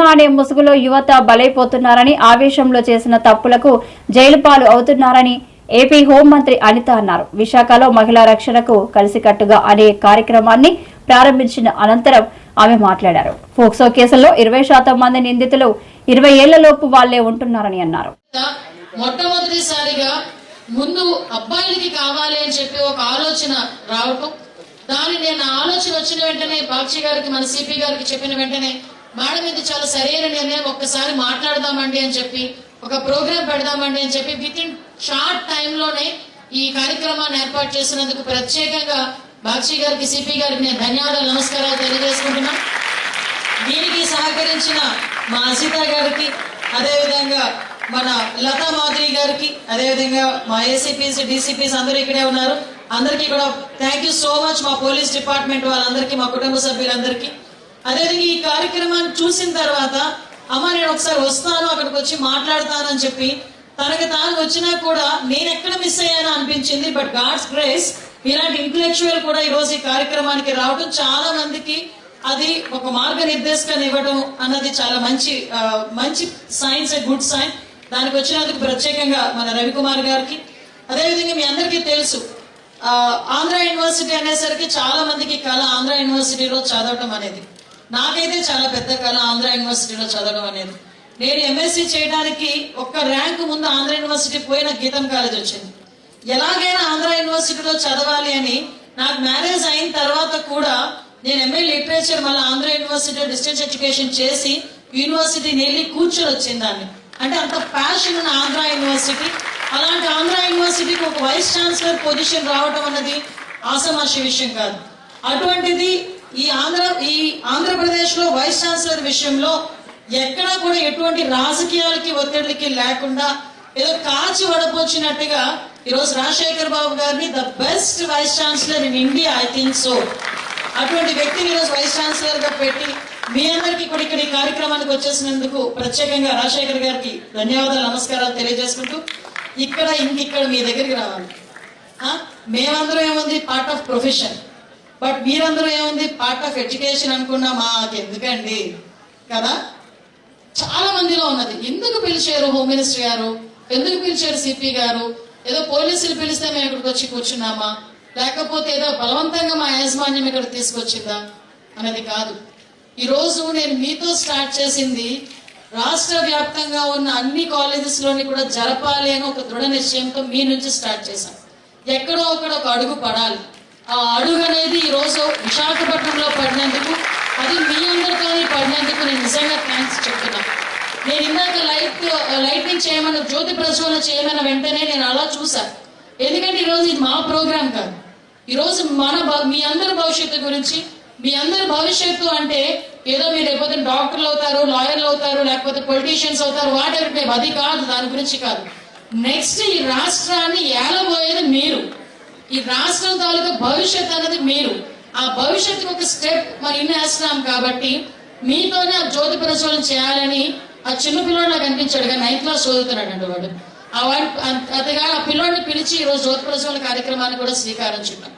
ప్రేమ అనే ముసుగులో యువత బలైపోతున్నారని ఆవేశంలో చేసిన తప్పులకు జైలు పాలు అవుతున్నారని ఏపీ హోంమంత్రి అనిత అన్నారు. విశాఖలో మహిళా రక్షణకు కలిసికట్టుగా అనే కార్యక్రమాన్ని ప్రారంభించిన అనంతరం ఆమె మాట్లాడారు. ఫోక్సో కేసుల్లో ఇరవై శాతం మంది నిందితులు ఇరవై ఏళ్ళలోపు వాళ్ళే ఉంటున్నారని అన్నారు. మొట్టమొదటిసారిగా ముందు అబ్బాయిలకి కావాలి అని చెప్పి ఒక ఆలోచన రావటం దాని నేను ఆలోచన వచ్చిన వెంటనే బాక్షి గారికి మన సిపి గారికి చెప్పిన వెంటనే మేడం ఇది చాలా సరైన నిర్ణయం ఒక్కసారి మాట్లాడదామండి అని చెప్పి ఒక ప్రోగ్రామ్ పెడదామండి అని చెప్పి విత్ ఇన్ షార్ట్ టైంలోనే ఈ కార్యక్రమాన్ని ఏర్పాటు చేసినందుకు ప్రత్యేకంగా బాక్షి గారికి సిపి గారికి నేను ధన్యవాదాలు నమస్కారాలు తెలియజేసుకుంటున్నాను. దీనికి సహకరించిన మా అసిత గారికి అదేవిధంగా మన లతా మాధురి గారికి అదేవిధంగా మా ఏసీపీస్ డీసీపీస్ అందరూ ఇక్కడే ఉన్నారు. అందరికీ కూడా థ్యాంక్ యూ సో మచ్ మా పోలీస్ డిపార్ట్మెంట్ వాళ్ళందరికీ మా కుటుంబ సభ్యులందరికీ. అదేవిధంగా ఈ కార్యక్రమాన్ని చూసిన తర్వాత అమ్మ నేను ఒకసారి వస్తాను అక్కడికి వచ్చి మాట్లాడతాను అని చెప్పి తనకి తాను వచ్చినా కూడా నేను ఎక్కడ మిస్ అయ్యానో అనిపించింది. బట్ గాడ్స్ గ్రేస్ ఇలాంటి ఇంటలెక్చువల్ కూడా ఈరోజు ఈ కార్యక్రమానికి రావడం చాలా మందికి అది ఒక మార్గనిర్దేశకాన్ని ఇవ్వడం అన్నది చాలా మంచి మంచి సైన్స్ గుడ్ సైన్ దానికి వచ్చినందుకు ప్రత్యేకంగా మన రవికుమార్ గారికి. అదేవిధంగా మీ అందరికీ తెలుసు ఆంధ్ర యూనివర్సిటీ అనేసరికి చాలా మందికి కళ ఆంధ్ర యూనివర్సిటీలో చదవటం అనేది. నాకైతే చాలా పెద్ద కళ ఆంధ్ర యూనివర్సిటీలో చదవడం అనేది. నేను ఎంఎస్సీ చేయడానికి ఒక్క ర్యాంక్ ముందు ఆంధ్ర యూనివర్సిటీ పోయిన గీతం కాలేజ్ వచ్చింది. ఎలాగైనా ఆంధ్ర యూనివర్సిటీలో చదవాలి అని నాకు మ్యారేజ్ అయిన తర్వాత కూడా నేను ఎంఏ లిటరేచర్ మళ్ళీ ఆంధ్ర యూనివర్సిటీలో డిస్టెన్స్ ఎడ్యుకేషన్ చేసి యూనివర్సిటీని వెళ్ళి కూర్చొని వచ్చింది దాన్ని. అంటే అంత ప్యాషన్ ఉన్న ఆంధ్ర యూనివర్సిటీ. అలాంటి ఆంధ్ర యూనివర్సిటీకి ఒక వైస్ ఛాన్సలర్ పొజిషన్ రావటం అన్నది ఆసమాష విషయం కాదు. అటువంటిది ఈ ఆంధ్ర ఈ ఆంధ్రప్రదేశ్లో వైస్ ఛాన్సలర్ విషయంలో ఎక్కడా కూడా ఎటువంటి రాజకీయాలకి ఒత్తిడికి లేకుండా ఏదో కాచి వడపోచ్చినట్టుగా ఈరోజు రాజశేఖర్ బాబు గారిని the best vice chancellor in India I think so. అటువంటి వ్యక్తిని ఈరోజు వైస్ ఛాన్సలర్గా పెట్టి మీ అందరికీ కూడా ఇక్కడ ఈ కార్యక్రమానికి వచ్చేసినందుకు ప్రత్యేకంగా రాజశేఖర్ గారికి ధన్యవాదాలు నమస్కారాలు తెలియజేసుకుంటూ ఇక్కడ ఇంకిక్కడ మీ దగ్గరికి రావాలి. మేమందరం ఏముంది? పార్ట్ ఆఫ్ ప్రొఫెషన్ బట్ మీరందరూ ఏముంది? పార్ట్ ఆఫ్ ఎడ్యుకేషన్ అనుకున్నా. మాకు ఎందుకండి కదా? చాలా మందిలో ఉన్నది. ఎందుకు పిలిచారు హోమ్ మినిస్టర్ గారు? ఎందుకు పిలిచారు సిపి గారు? ఏదో పోలీసులు పిలిస్తే మేము ఇక్కడికి వచ్చి కూర్చున్నామా? లేకపోతే ఏదో బలవంతంగా మా యాజమాన్యం ఇక్కడ తీసుకొచ్చిందా? అనేది కాదు. ఈ రోజు నేను మీతో స్టార్ట్ చేసింది రాష్ట్ర వ్యాప్తంగా ఉన్న అన్ని కాలేజెస్లోని కూడా జరపాలి అని ఒక దృఢ నిశ్చయంతో మీ నుంచి స్టార్ట్ చేశాం. ఎక్కడో ఒకడ ఒక అడుగు పడాలి. ఆ అడుగు అనేది ఈ రోజు విశాఖపట్నంలో పడినందుకు అది మీ అందరితో పడినందుకు నేను నిజంగా థ్యాంక్స్ చెప్తున్నా. నేను ఇందాక లైట్ లైటింగ్ చేయమని జ్యోతి ప్రజ్వలన చేయమని వెంటనే నేను అలా చూసా. ఎందుకంటే ఈరోజు ఇది మా ప్రోగ్రాం కాదు. ఈరోజు మన మీ అందరి భవిష్యత్తు గురించి మీ అందరి భవిష్యత్తు అంటే ఏదో మీరు లేకపోతే డాక్టర్లు అవుతారు లాయర్లు అవుతారు లేకపోతే పొలిటీషియన్స్ అవుతారు వాట్ ఎవర్ అది కాదు దాని గురించి కాదు. నెక్స్ట్ ఈ రాష్ట్రాన్ని ఏలబోయేది మీరు. ఈ రాష్ట్రం తాలూకా భవిష్యత్ అనేది మీరు ఆ భవిష్యత్తుకు ఒక స్టెప్ మరి ఇన్ని వేస్తున్నాం కాబట్టి మీతోనే ఆ జ్యోతి ప్రజ్వలన చేయాలని ఆ చిన్న పిల్లోడు నాకు అనిపించాడు కానీ నైన్త్ క్లాస్ చదువుతున్నాడు అండి వాడు. ఆ వాడు అతగా ఆ పిల్లోడిని పిలిచి ఈ రోజు జ్యోతి ప్రజ్వలన కార్యక్రమాన్ని కూడా శ్రీకారం చుట్టాం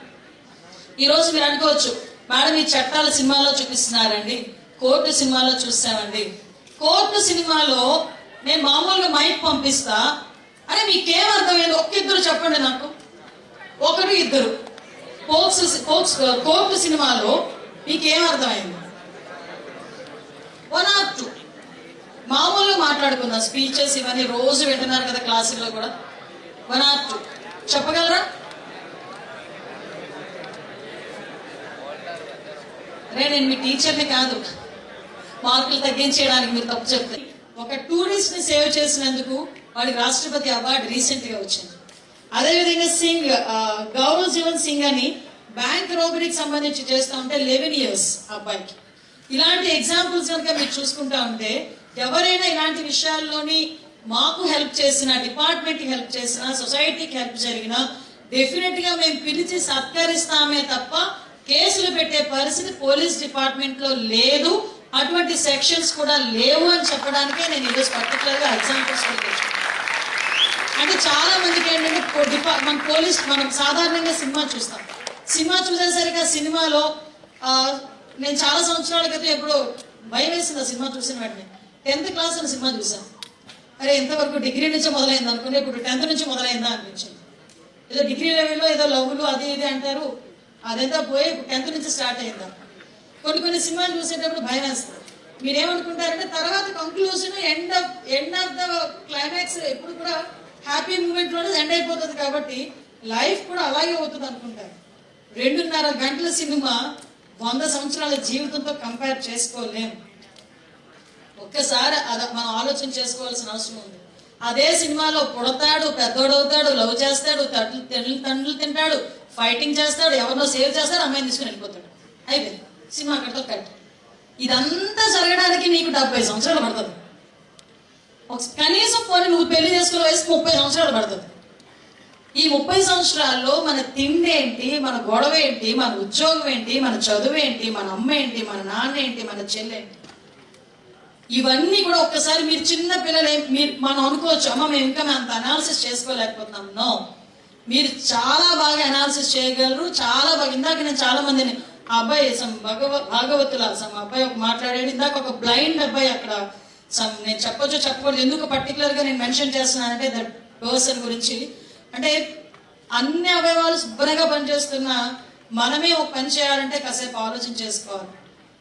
ఈరోజు మీరు అనుకోవచ్చు మేడం ఈ చట్టాల సినిమాలో చూపిస్తున్నారండి. కోర్టు సినిమాలో చూస్తామండి. కోర్టు సినిమాలో నేను మామూలుగా మైక్ పంపిస్తా. అరే మీకేం అర్థమైంది? ఒక్కిద్దరు చెప్పండి నాకు. ఒకరు ఇద్దరు. పోక్స్ పోక్స్ కోర్టు సినిమాలో మీకేం అర్థమైంది? వన్ ఆర్ టూ మామూలుగా మాట్లాడుకుందాం. స్పీచెస్ ఇవన్నీ రోజు వింటున్నారు కదా క్లాసుల్లో కూడా. వన్ ఆర్ టూ చెప్పగలరా? రే నేను మీ టీచర్ని కాదు. మార్కులు తగ్గించేయడానికి మీరు తప్పు చెప్తే. ఒక టూరిస్ట్ని సేవ్ చేసినందుకు వాడికి రాష్ట్రపతి అవార్డు రీసెంట్గా వచ్చింది. అదేవిధంగా సింగ్ గౌరవ్ జీవన్ సింగ్ అని బ్యాంక్ రోబరీకి సంబంధించి చేస్తా ఉంటే లెవెన్ ఇయర్స్ అబ్బాయికి. ఇలాంటి ఎగ్జాంపుల్స్ కనుక మీరు చూసుకుంటా ఉంటే ఎవరైనా ఇలాంటి విషయాల్లోని మాకు హెల్ప్ చేసిన డిపార్ట్మెంట్కి హెల్ప్ చేసిన సొసైటీకి హెల్ప్ జరిగినా డెఫినెట్గా మేము పిలిచి సత్కరిస్తామే తప్ప కేసులు పెట్టే పరిస్థితి పోలీస్ డిపార్ట్మెంట్లో లేదు అటువంటి సెక్షన్స్ కూడా లేవు అని చెప్పడానికే నేను ఈరోజు పర్టికులర్గా ఎగ్జాంపుల్స్ అంటే చాలా మందికి ఏంటంటే మన పోలీస్ మనం సాధారణంగా సినిమా చూస్తాం. సినిమా చూసేసరికి ఆ సినిమాలో నేను చాలా సంవత్సరాల క్రితం ఎప్పుడు భయం వేసింది ఆ సినిమా చూసిన వెంటనే. టెన్త్ క్లాస్ అని సినిమా చూసాను అరే ఇంతవరకు డిగ్రీ నుంచి మొదలైంది అనుకుని ఇప్పుడు టెన్త్ నుంచి మొదలైందా అనిపించింది. ఏదో డిగ్రీ లెవెల్లో ఏదో లవ్లు అది ఇది అంటారు. అదంతా పోయి టెన్త్ నుంచి స్టార్ట్ అయిందా. కొన్ని కొన్ని సినిమాలు చూసేటప్పుడు భయం వేస్తుంది. మీరేమనుకుంటారంటే తర్వాత conclusion end of end of the climax ఎప్పుడు కూడా హ్యాపీ మూమెంట్లోనే ఎండ్ అయిపోతుంది కాబట్టి లైఫ్ కూడా అలాగే అవుతుంది అనుకుంటారు రెండున్నర గంటల సినిమా వంద సంవత్సరాల జీవితంతో కంపేర్ చేసుకోలేము ఒక్కసారి అది మనం ఆలోచన చేసుకోవాల్సిన అవసరం ఉంది. అదే సినిమాలో పుడతాడు పెద్దోడవుతాడు లవ్ చేస్తాడు తట్లు తండ్రులు తండ్రులు తింటాడు ఫైటింగ్ చేస్తాడు ఎవరినో సేవ్ చేస్తాడు అమ్మాయిని తీసుకుని వెళ్ళిపోతాడు. అయిపోయింది. సినిమా అక్కడితో కట్ ఇదంతా జరగడానికి నీకు డెబ్బై సంవత్సరాలు పడుతుంది. కనీసం పోనీ నువ్వు పెళ్ళి చేసుకునే వయసుకు ముప్పై సంవత్సరాలు పడుతుంది. ఈ ముప్పై సంవత్సరాల్లో మన తిండి ఏంటి మన గొడవ ఏంటి మన ఉద్యోగం ఏంటి మన చదువు ఏంటి మన అమ్మ ఏంటి మన నాన్న ఏంటి మన చెల్లెంటి ఇవన్నీ కూడా ఒక్కసారి మీరు చిన్న పిల్లలే మీరు మనం అనుకోవచ్చు అమ్మ మేము ఇంకా మేము అంత అనాలిసిస్ చేసుకోలేకపోతున్నాం. నో మీరు చాలా బాగా అనాలిసిస్ చేయగలరు చాలా బాగా ఇందాక నేను చాలా మందిని ఆ అబ్బాయి సమ్ భగవ భాగవతుల సమ్ అబ్బాయి ఒక మాట్లాడాడు ఇందాక ఒక బ్లైండ్ అబ్బాయి అక్కడ సమ్ నేను చెప్పొచ్చు చెప్పకూడదు. ఎందుకు పర్టికులర్గా నేను మెన్షన్ చేస్తున్నానంటే దట్ పర్సన్ గురించి. అంటే అన్ని అవయవాలు శుభ్రంగా పనిచేస్తున్న మనమే ఒక పని చేయాలంటే కాసేపు ఆలోచన చేసుకోవాలి.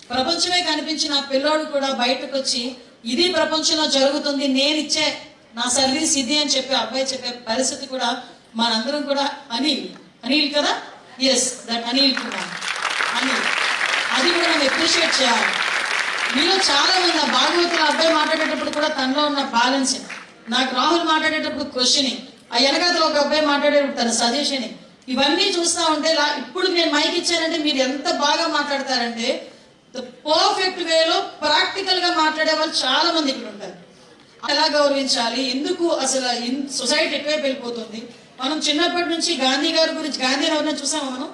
ప్రపంచమే కనిపించిన పిల్లోడు కూడా బయటకు వచ్చి ఇది ప్రపంచంలో జరుగుతుంది నేను ఇచ్చే నా సర్వీస్ ఇది అని చెప్పి అబ్బాయి చెప్పే పరిస్థితి కూడా మనందరం కూడా అనిల్. అనిల్ కదా? ఎస్ దట్ అనిల్ కుమార్ అనిల్ అది కూడా మనం అప్రిషియేట్ చేయాలి. మీలో చాలా మంది భాగవతుల అబ్బాయి మాట్లాడేటప్పుడు కూడా తనలో ఉన్న బ్యాలెన్స్ నాకు రాహుల్ మాట్లాడేటప్పుడు క్వశ్చనింగ్ ఆ వెనకాతల ఒక అబ్బాయి మాట్లాడేటప్పుడు తన సజెషనింగ్ ఇవన్నీ చూస్తా ఉంటే ఇప్పుడు నేను మైక్ ఇచ్చానంటే మీరు ఎంత బాగా మాట్లాడతారంటే ద పర్ఫెక్ట్ వేలో ప్రాక్టికల్గా మాట్లాడే వాళ్ళు చాలా మంది ఇక్కడ ఉంటారు. ఎలా గౌరవించాలి? ఎందుకు అసలు సొసైటీ ఎటువైపు వెళ్ళిపోతుంది మనం చిన్నప్పటి నుంచి గాంధీ గారి గురించి గాంధీ ఎవరైనా చూసామా మనం?